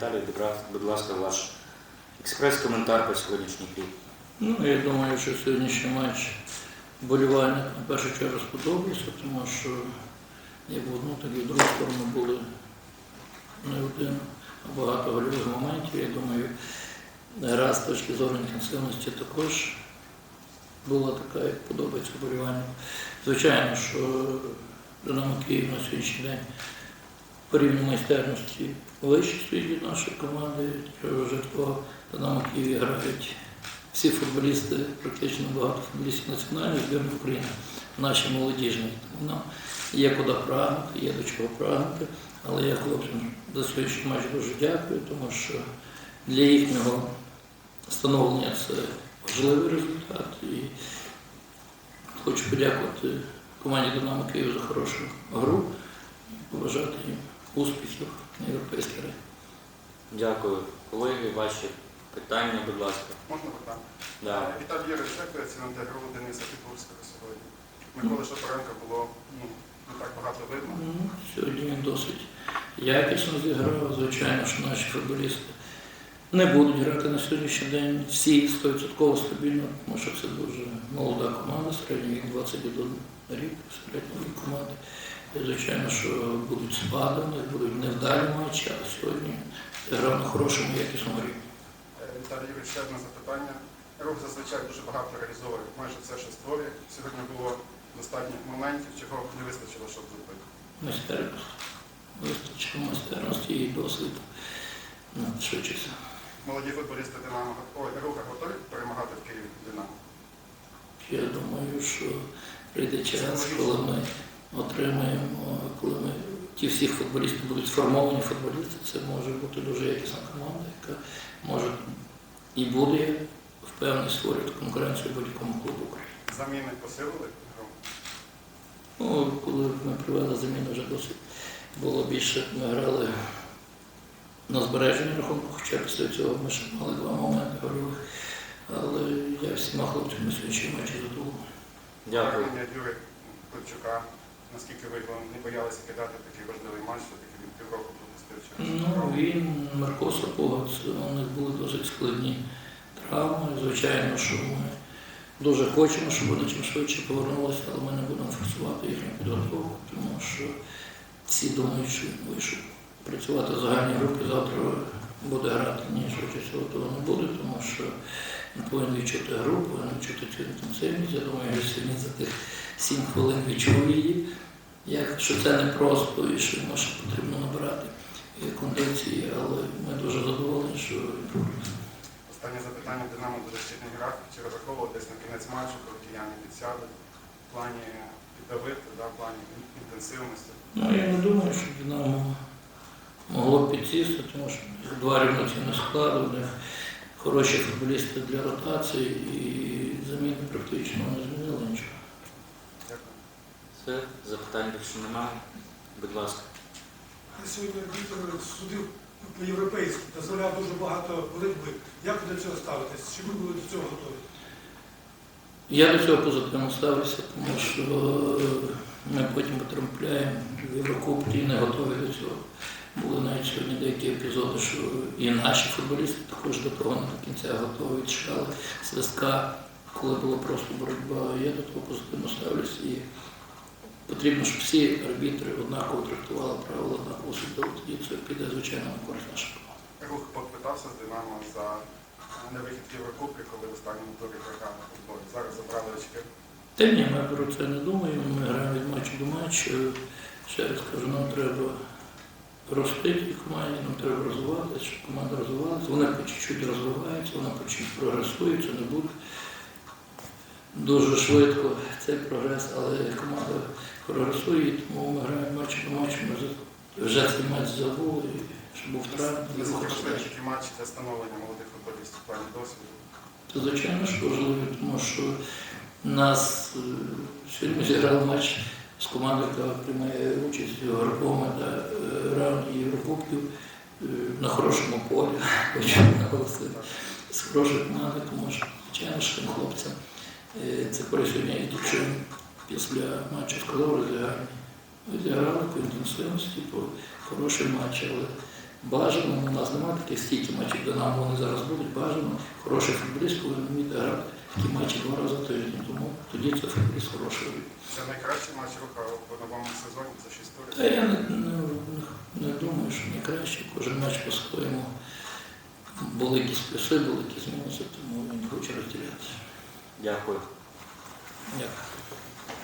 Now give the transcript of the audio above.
Віталій, будь ласка- ваш експрес-коментар по сьогоднішній грі. Ну, я думаю, що сьогоднішній матч болівальник на першу чергу сподобався, тому що як в одну, так і в другу сторону були не один, а багато гольових моментів. Я думаю, гра з точки зору інтенсивності також була така, як подобається болівальнику. Звичайно, що Динамо Київ на сьогоднішній день по рівню майстерності вище стоїть нашої команди. Вже такого Динамо Києві грають всі футболісти, практично багато футболістів національної збірної України, наші молодіжні. Тому нам є куди прагнути, є до чого прагнути. Але я хлопцям за сьогоднішній матч дуже дякую, тому що для їхнього становлення це важливий результат. І хочу подякувати команді Динамо Київ за хорошу гру і побажати їм успіхів на європейській арені. Дякую. Колеги, ваші питання, будь ласка. Можна питання? Да. Віталій Юрійович, як ви оціните гру Дениса Підгурського сьогодні? Миколи Шапаренка було ну, не так багато видно. Ну, Сьогодні він досить якісно зіграв. Звичайно, що наші футболісти не будуть грати на сьогоднішній день всі 100% стабільно, тому що це дуже молода команда, середній вік 21 рік, середній команди. І, звичайно, що будуть спади, будуть невдалі матчі, а сьогодні грав на хорошому якісному рівні. Е, Віталій Юрійович, ще одне запитання. Рух зазвичай дуже багато реалізовує, майже все, що створює. Сьогодні було достатньо моментів, чого не вистачило, щоб забити. Майстерність. Вистачило майстерності і досвід надшвидшився. Молоді футболісти Динамо ой, руха готові перемагати в Києві Динамо. Я думаю, що прийде час, коли ми отримаємо, коли ми ті всі футболісти будуть сформовані футболісти, це може бути дуже якісна команда, яка може і буде впевнений створювати конкуренцію будь-якому клубу України. Заміни посилили гру. Ну, коли ми провели заміну, вже досить було більше. Ми грали на збереженні рахунку, хоча після цього ми ще мали два моменти. Але я всіма хлопцями на сьогоднішній матчі задоволений. Дякую. Юри Климчука. Наскільки ви не боялися кидати такий важливий матч, все-таки він півроку пропустив через Ну, він, Марко Сапога, у них були досить складні травми. Звичайно, що ми дуже хочемо, щоб вони чим швидше повернулися, але ми не будемо форсувати їхню підготовку, тому що всі думають, що він вийшов працювати в загальній групі, завтра буде грати. Ні, швидше всього того не буде, тому що він повинен відчути гру, повинен відчути цю інтенсивність. Я думаю, що сьогодні за тих 7 хвилин відчув її. Як що це не просто і що йому ще потрібно набирати кондиції, але ми дуже задоволені, що. Останнє запитання Динамо до защитний графік. Чи розраховував десь на кінець матчу, коли кияни підсядуть в плані піддавити, да, в плані інтенсивності? Ну, я не думаю, що Динамо могло тому що два рівноцінних склади, у них хороші футболісти для ротації і заміни практично не змінили нічого. Дякую. Все, запитань більше немає. Будь ласка. Сьогодні Віктор судив по-європейськи, дозволяв дуже багато боротьби. Як ви до цього ставитесь? Чи ви були до цього готові? Я до цього позитивно ставлюся, тому що ми потім потрапляємо в Єврокубки і не готові до цього. Були навіть сьогодні деякі епізоди, що і наші футболісти також до того не до кінця готові, чекали свистка, коли була просто боротьба. Я до того позитивно ставлюся і потрібно, щоб всі арбітри однаково трактували правила, однаково судили, тоді це піде, звичайно, на користь команди. Рух попитався з Динамо за невихід Єврокубки, коли в останньому турі програли футбол. Зараз забрали очки. Та ні, ми про це не думаємо. Ми граємо від матчу до матчу. Ще раз кажу, нам треба рости і команді, нам треба розвиватися, щоб команда розвивалася. Вона по чуть-чуть розвивається, вона по чуть прогресує, це не буде дуже швидко цей прогрес, але команда прогресує, і тому ми граємо матч до матчу. Ми вже цей матч забули, щоб був важливі далі. такі матчі для становлення молодих футболістів плані досвіду? Звичайно ж важливо, тому що нас е, сьогодні зіграли матч з командою, яка приймає участь в та е, раунді Єврокубків е, на хорошому полі, хочу наголосити, з хорошою командою, тому що, звичайно хлопцям це коли сьогодні я дівчину після матчу розіграння. Ми зіграли по інтенсивності, по хороший матч, але Бажано, у нас немає таких стільки матчів Динамо, вони зараз будуть. Бажано. Хороший футболіст повинен вміти грати такі матчі два рази в тиждень. Тому тоді це футболіст хороший. Це найкращий матч руха в новому сезоні за 6 Та я не, не, не думаю, що найкраще. Кожен матч по-своєму. Були якісь плюси, були якісь мінуси, тому я не хочу розділятися. Дякую. Дякую.